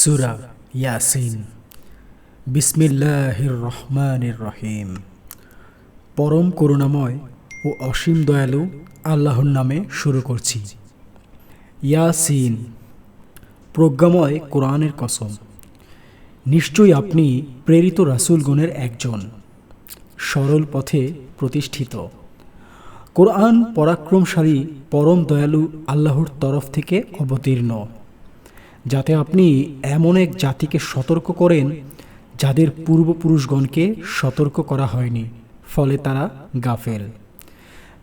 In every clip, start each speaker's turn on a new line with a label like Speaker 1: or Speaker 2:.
Speaker 1: সুরা ইয়াসিন। বিসমিল্লাহির রহমানির রহিম। পরম করুণাময় ও অসীম দয়ালু আল্লাহর নামে শুরু করছি। ইয়াসিন, প্রজ্ঞাময় কোরআনের কসম। নিশ্চয়ই আপনি প্রেরিত রাসূলগণের একজন। সরল পথে প্রতিষ্ঠিত। কোরআন পরাক্রমশালী, পরম দয়ালু আল্লাহর তরফ থেকে অবতীর্ণ। যাতে আপনি এমন এক জাতিকে সতর্ক করেন যাদের পূর্বপুরুষগণকে সতর্ক করা হয়নি, ফলে তারা গাফেল।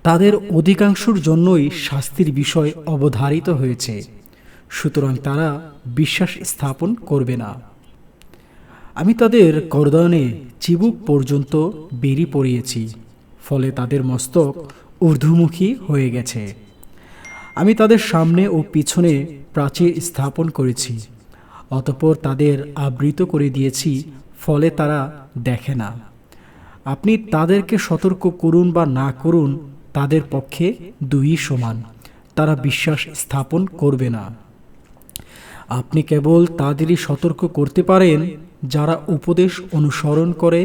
Speaker 1: তাদের অধিকাংশের জন্যই শাস্তির বিষয় অবধারিত হয়েছে, সুতরাং তারা বিশ্বাস স্থাপন করবে না। আমি তাদের করদানে চিবুক পর্যন্ত বেরি পড়িয়েছি, ফলে তাদের মস্তক ঊর্ধ্বমুখী হয়ে গেছে। আমি তাদের সামনে ও পিছনে প্রাচীর স্থাপন করেছি, অতপর তাদের আবৃত করে দিয়েছি, ফলে তারা দেখে না। আপনি তাদেরকে সতর্ক করুন বা না করুন, তাদের পক্ষে দুই সমান, তারা বিশ্বাস স্থাপন করবে না। আপনি কেবল তাদেরই সতর্ক করতে পারেন, যারা উপদেশ অনুসরণ করে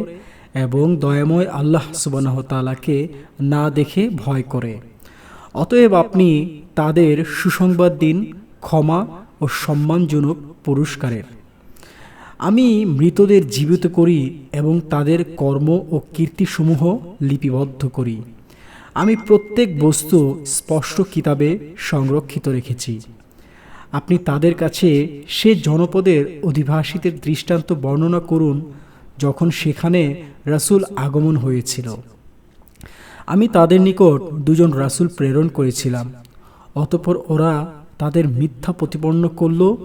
Speaker 1: এবং দয়াময় আল্লাহ সুবানাহ তালাকে না দেখে ভয় করে। অতএব আপনি তাদের সুসংবাদ দিন, ক্ষমা ও সম্মানজনক পুরস্কারের। আমি মৃতদের জীবিত করি এবং তাদের কর্ম ও কীর্তিসমূহ লিপিবদ্ধ করি। আমি প্রত্যেক বস্তু স্পষ্ট কিতাবে সংরক্ষিত রেখেছি। আপনি তাদের কাছে সে জনপদের অধিবাসীদের দৃষ্টান্ত বর্ণনা করুন, যখন সেখানে রাসুল আগমন হয়েছিল। আমি তাদের নিকট দুজন রাসুল প্রেরণ করেছিলাম। অতপর ওরা তাদের মিথ্যা প্রতিপন্ন করল।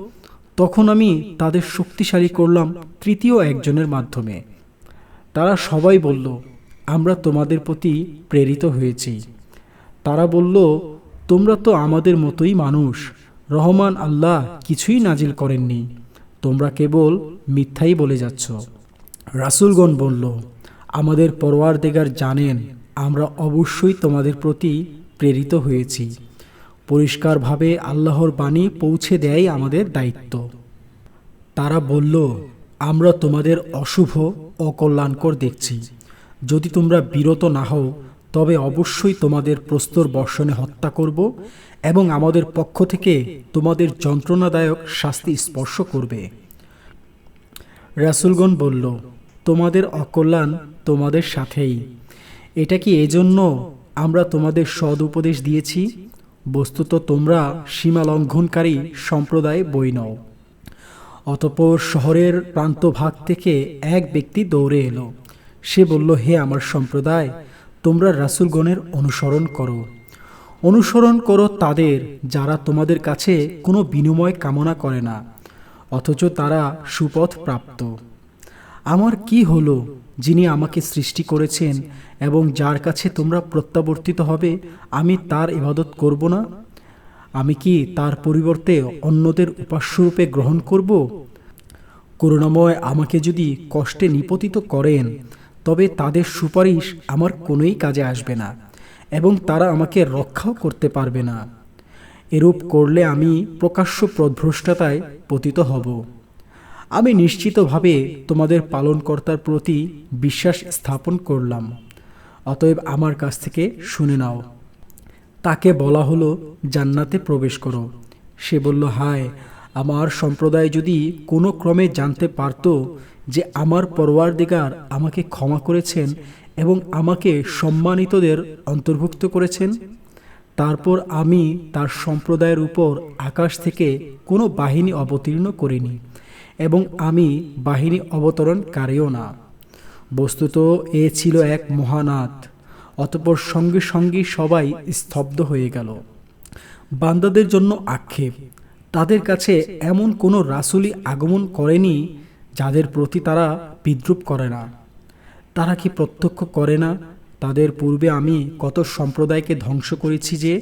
Speaker 1: তখন আমি তাদের শক্তিশালী করলাম তৃতীয় একজনের মাধ্যমে। তারা সবাই বলল, আমরা তোমাদের প্রতি প্রেরিত হয়েছি। তারা বলল, তোমরা তো আমাদের মতোই মানুষ। রহমান আল্লাহ কিছুই নাজিল করেননি। তোমরা কেবল মিথ্যাই বলে যাচ্ছ। রাসূলগণ বলল, আমাদের পরোয়ার দেগার জানেন আমরা অবশ্যই তোমাদের প্রতি প্রেরিত হয়েছি। পরিষ্কারভাবে আল্লাহর বাণী পৌঁছে দেয় আমাদের দায়িত্ব। তারা বলল, আমরা তোমাদের অশুভ অকল্যাণকর দেখছি। যদি তোমরা বিরত না হও, তবে অবশ্যই তোমাদের প্রস্তর বর্ষণে হত্যা করব এবং আমাদের পক্ষ থেকে তোমাদের যন্ত্রণাদায়ক শাস্তি স্পর্শ করবে। রাসুলগণ বলল, তোমাদের অকল্যাণ তোমাদের সাথেই। এটা কি এজন্য আমরা তোমাদের সদ উপদেশ দিয়েছি? বস্তুত তোমরা সীমা লঙ্ঘনকারী সম্প্রদায় বই নও। অতপর শহরের প্রান্তভাগ থেকে এক ব্যক্তি দৌড়ে এলো। সে বলল, হে আমার সম্প্রদায়, তোমরা রাসুলগণের অনুসরণ করো। অনুসরণ করো তাদের যারা তোমাদের কাছে কোনো বিনিময় কামনা করে না, অথচ তারা সুপথ প্রাপ্ত। আমার কি হলো যিনি আমাকে সৃষ্টি করেছেন এবং যার কাছে তোমরা প্রত্যাবর্তিত হবে, আমি তার ইবাদত করব না? আমি কি তার পরিবর্তে অন্যদের উপাস্যরূপে গ্রহণ করব? করুণাময় আমাকে যদি কষ্টে নিপতিত করেন, তবে তাদের সুপারিশ আমার কোনোই কাজে আসবে না এবং তারা আমাকে রক্ষাও করতে পারবে না। এরূপ করলে আমি প্রকাশ্য প্রভ্রষ্টতায় পতিত হব। আমি নিশ্চিতভাবে তোমাদের পালনকর্তার প্রতি বিশ্বাস স্থাপন করলাম। অতএব আমার কাছ থেকে শুনে নাও। তাকে বলা হলো, জান্নাতে প্রবেশ করো। সে বলল, হায়, আমার সম্প্রদায় যদি কোনো ক্রমে জানতে পারত যে আমার পরওয়ার দিগার আমাকে ক্ষমা করেছেন এবং আমাকে সম্মানিতদের অন্তর্ভুক্ত করেছেন, তারপর আমি তার সম্প্রদায়ের উপর আকাশ থেকে কোনো বাহিনী অবতীর্ণ করিনি। এবং আমি বাহিনী অবতরণকারীও না। বস্তুত এ ছিল এক মহানাথ অতপর সঙ্গে সঙ্গে সবাই স্তব্ধ হয়ে গেল। বান্দাদের জন্য আক্ষেপ, তাদের কাছে এমন কোনো রাসুলি আগমন করেনি যাদের প্রতি তারা বিদ্রুপ করে না। তারা কি প্রত্যক্ষ করে না? তাদের পূর্বে আমি কত সম্প্রদায়কে ধ্বংস করেছি যে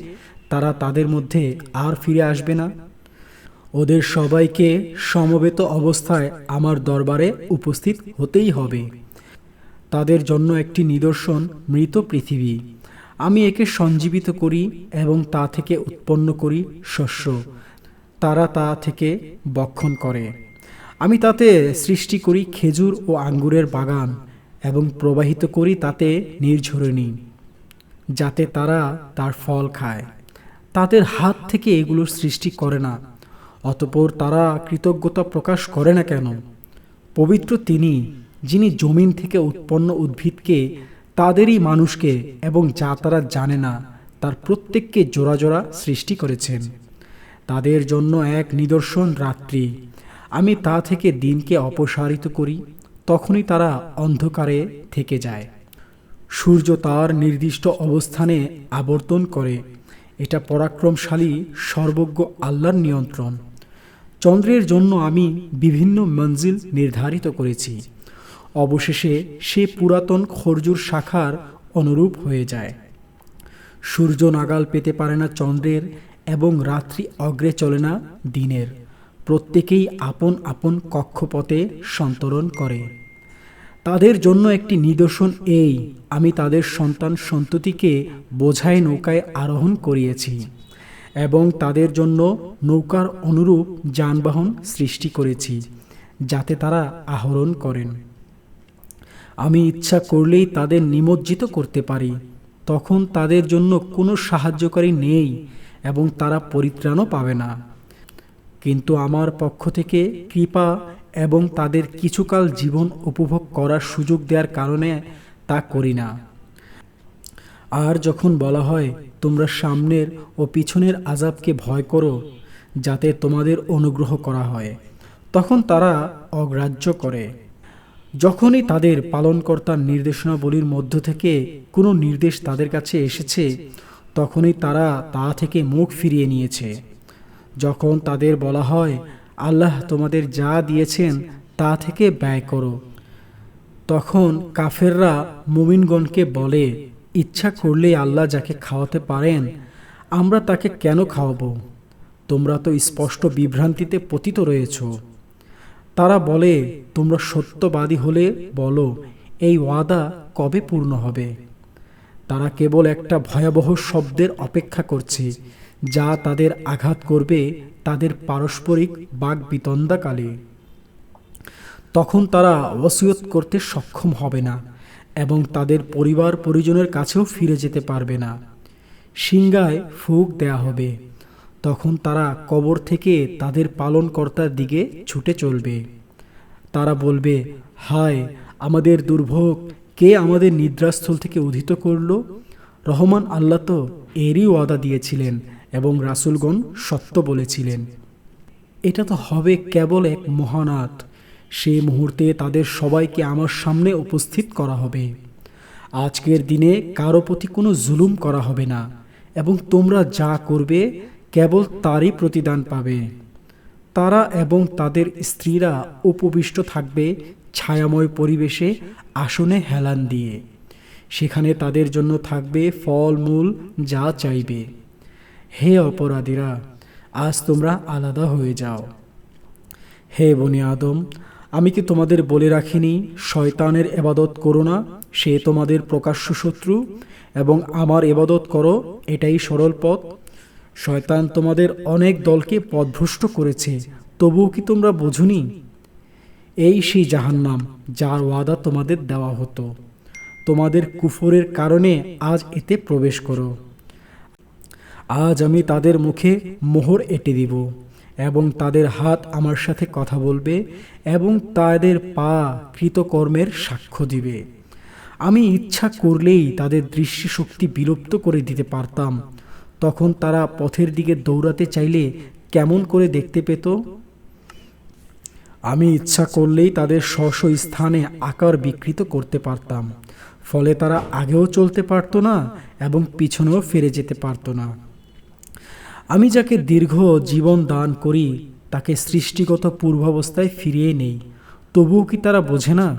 Speaker 1: তারা তাদের মধ্যে আর ফিরে আসবে না? ওদের সবাইকে সমবেত অবস্থায় আমার দরবারে উপস্থিত হতেই হবে। তাদের জন্য একটি নিদর্শন মৃত পৃথিবী। আমি একে সঞ্জীবিত করি এবং তা থেকে উৎপন্ন করি শস্য। তারা তা থেকে বক্ষণ করে। আমি তাতে সৃষ্টি করি খেজুর ও আঙ্গুরের বাগান এবং প্রবাহিত করি তাতে নির্ঝরণী, যাতে তারা তার ফল খায়। তাদের হাত থেকে এগুলোর সৃষ্টি করে না। অতপর তারা কৃতজ্ঞতা প্রকাশ করে না কেন? পবিত্র তিনি, যিনি জমিন থেকে উৎপন্ন উদ্ভিদকে, তাদেরই মানুষকে এবং যা তারা জানে না, তার প্রত্যেককে জোড়া জোড়া সৃষ্টি করেছেন। তাদের জন্য এক নিদর্শন রাত্রি। আমি তা থেকে দিনকে অপসারিত করি, তখনই তারা অন্ধকারে থেকে যায়। সূর্য তার নির্দিষ্ট অবস্থানে আবর্তন করে। এটা পরাক্রমশালী, সর্বজ্ঞ আল্লাহর নিয়ন্ত্রণ। চন্দ্রের জন্য আমি বিভিন্ন মঞ্জিল নির্ধারিত করেছি। অবশেষে সে পুরাতন খরজুর শাখার অনুরূপ হয়ে যায়। সূর্য নাগাল পেতে পারে না চন্দ্রের এবং রাত্রি অগ্রে চলে না দিনের। প্রত্যেকেই আপন আপন কক্ষপথে সন্তরণ করে। তাদের জন্য একটি নিদর্শন এই, আমি তাদের সন্তান সন্ততিকে বোঝায় নৌকায় আরোহণ করিয়েছি। এবং তাদের জন্য নৌকার অনুরূপ যানবাহন সৃষ্টি করেছি, যাতে তারা আহরণ করেন। আমি ইচ্ছা করলেই তাদের নিমজ্জিত করতে পারি। তখন তাদের জন্য কোনো সাহায্যকারী নেই এবং তারা পরিত্রাণও পাবে না। কিন্তু আমার পক্ষ থেকে কৃপা এবং তাদের কিছুকাল জীবন উপভোগ করার সুযোগ দেওয়ার কারণে তা করি না। আর যখন বলা হয় তোমরা সামনের ও পিছনের আজাবকে ভয় করো, যাতে তোমাদের অনুগ্রহ করা হয়। তখন তারা অগ্রাহ্য করে। যখনই তাদের পালনকর্তার নির্দেশনাবলীর মধ্য থেকে কোনো নির্দেশ তাদের কাছে এসেছে, তখনই তারা তা থেকে মুখ ফিরিয়ে নিয়েছে। যখন তাদের বলা হয়, আল্লাহ তোমাদের যা দিয়েছেন তা থেকে ব্যয় করো। তখন কাফেররা মুমিনগণকে বলে ইচ্ছা করলেই আল্লাহ যাকে খাওয়াতে পারেন, আমরা তাকে কেন খাওয়াবো? তোমরা তো স্পষ্ট বিভ্রান্তিতে পতিত রয়েছ। তারা বলে, তোমরা সত্যবাদী হলে বলো, এই ওয়াদা কবে পূর্ণ হবে? তারা কেবল একটা ভয়াবহ শব্দের অপেক্ষা করছে, যা তাদের আঘাত করবে তাদের পারস্পরিক বাক বিতন্দাকালে তখন তারা ওসিয়ত করতে সক্ষম হবে না। এবং তাদের পরিবার পরিজনের কাছেও ফিরে যেতে পারবে না। সিংগায় ফুক দেয়া হবে। তখন তারা কবর থেকে তাদের পালনকর্তার দিকে ছুটে চলবে। তারা বলবে, হায়, আমাদের দুর্ভোগ! কে আমাদের নিদ্রাস্থল থেকে উদিত করল? রহমান আল্লাহ তো এরই ওয়াদা দিয়েছিলেন এবং রাসুলগণ সত্য বলেছিলেন। এটা তো হবে কেবল এক মহানাথ সেই মুহূর্তে তাদের সবাইকে আমার সামনে উপস্থিত করা হবে। আজকের দিনে কারও প্রতি কোনো জুলুম করা হবে না, এবং তোমরা যা করবে কেবল তারই প্রতিদান পাবে। তারা এবং তাদের স্ত্রীরা উপবিষ্ট থাকবে ছায়াময় পরিবেশে আসনে হেলান দিয়ে। সেখানে তাদের জন্য থাকবে ফলমূল যা চাইবে। হে অপরাধীরা, আজ তোমরা আলাদা হয়ে যাও। হে বনি আদম আমি কি তোমাদের বলে রাখিনি, শয়তানের এবাদত করো না, সে তোমাদের প্রকাশ্য শত্রু, এবং আমার এবাদত করো, এটাই সরল পথ। শয়তান তোমাদের অনেক দলকে পথভ্রষ্ট করেছে, তবুও কি তোমরা বোঝুনি? এই সেই জাহান্নাম, যার ওয়াদা তোমাদের দেওয়া হতো। তোমাদের কুফরের কারণে আজ এতে প্রবেশ করো। আজ আমি তাদের মুখে মোহর এঁটে দিব। এবং তাদের হাত আমার সাথে কথা বলবে এবং তাদের পা কৃতকর্মের সাক্ষ্য দিবে। আমি ইচ্ছা করলেই তাদের দৃষ্টিশক্তি বিলুপ্ত করে দিতে পারতাম। তখন তারা পথের দিকে দৌড়াতে চাইলে কেমন করে দেখতে পেত? আমি ইচ্ছা করলেই তাদের স্ব স্থানে আকার বিকৃত করতে পারতাম, ফলে তারা আগেও চলতে পারতো না এবং পিছনেও ফিরে যেতে পারতো না। আমি যাকে দীর্ঘ জীবন দান করি, তাকে সৃষ্টিগত পূর্বাবস্থায় ফিরিয়ে নেই। তবুও কি তারা বোঝে না?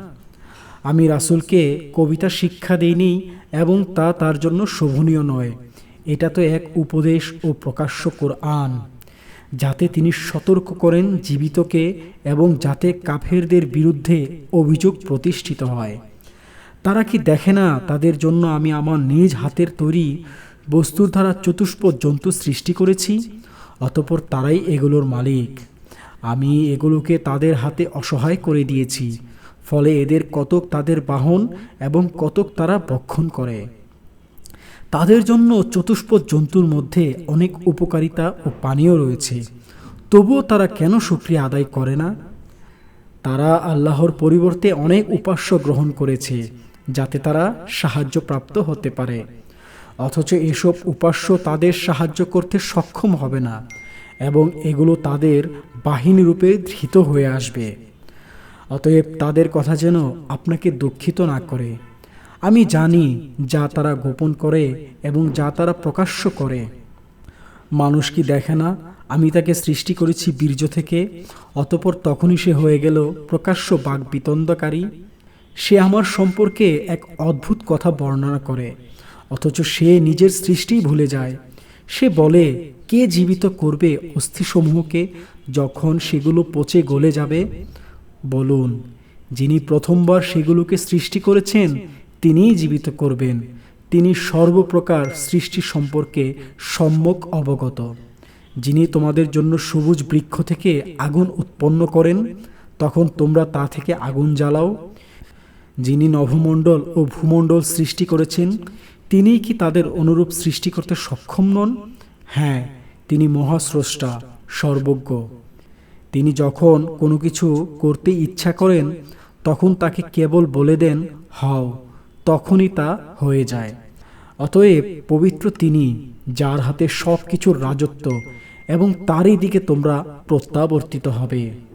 Speaker 1: আমি রাসুলকে কবিতা শিক্ষা দেইনি এবং তা তার জন্য শোভনীয় নয়। এটা তো এক উপদেশ ও প্রকাশ্য কোরআন। যাতে তিনি সতর্ক করেন জীবিতকে এবং যাতে কাফেরদের বিরুদ্ধে অভিযোগ প্রতিষ্ঠিত হয়। তারা কি দেখে না তাদের জন্য আমি আমার নিজ হাতের তৈরি বস্তুর দ্বারা চতুষ্প জন্তু সৃষ্টি করেছি, অতপর তারাই এগুলোর মালিক। আমি এগুলোকে তাদের হাতে অসহায় করে দিয়েছি, ফলে এদের কতক তাদের বাহন এবং কতক তারা ভক্ষণ করে। তাদের জন্য চতুষ্পদ জন্তুর মধ্যে অনেক উপকারিতা ও পানীয় রয়েছে। তবুও তারা কেন সুক্রিয়া আদায় করে না? তারা আল্লাহর পরিবর্তে অনেক উপাস্য গ্রহণ করেছে, যাতে তারা সাহায্যপ্রাপ্ত হতে পারে। অথচ এসব উপাস্য তাদের সাহায্য করতে সক্ষম হবে না এবং এগুলো তাদের বাহিনী রূপে ধৃত হয়ে আসবে। অতএব তাদের কথা যেন আপনাকে দুঃখিত না করে। আমি জানি যা তারা গোপন করে এবং যা তারা প্রকাশ্য করে। মানুষ কি দেখে না? আমি তাকে সৃষ্টি করেছি বীর্য থেকে, অতপর তখনই সে হয়ে গেল প্রকাশ্য বাক বিতন্দকারী সে আমার সম্পর্কে এক অদ্ভুত কথা বর্ণনা করে। অথচ সে নিজের সৃষ্টিই ভুলে যায়। সে বলে, কে জীবিত করবে অস্থিসমূহকে যখন সেগুলো পচে গলে যাবে? বলুন, যিনি প্রথমবার সেগুলোকে সৃষ্টি করেছেন, তিনিই জীবিত করবেন। তিনি সর্বপ্রকার সৃষ্টি সম্পর্কে সম্যক অবগত। যিনি তোমাদের জন্য সবুজ বৃক্ষ থেকে আগুন উৎপন্ন করেন, তখন তোমরা তা থেকে আগুন জ্বালাও। যিনি নভমণ্ডল ও ভূমণ্ডল সৃষ্টি করেছেন তিনিই কি তাদের অনুরূপ সৃষ্টি করতে সক্ষম নন? হ্যাঁ তিনি মহাস্রষ্টা, সর্বজ্ঞ। তিনি যখন কোনো কিছু করতে ইচ্ছা করেন, তখন তাকে কেবল বলে দেন, হও তখনই তা হয়ে যায়। অতএব পবিত্র তিনি, যার হাতে সব কিছুর রাজত্ব, এবং তারই দিকে তোমরা প্রত্যাবর্তিত হবে।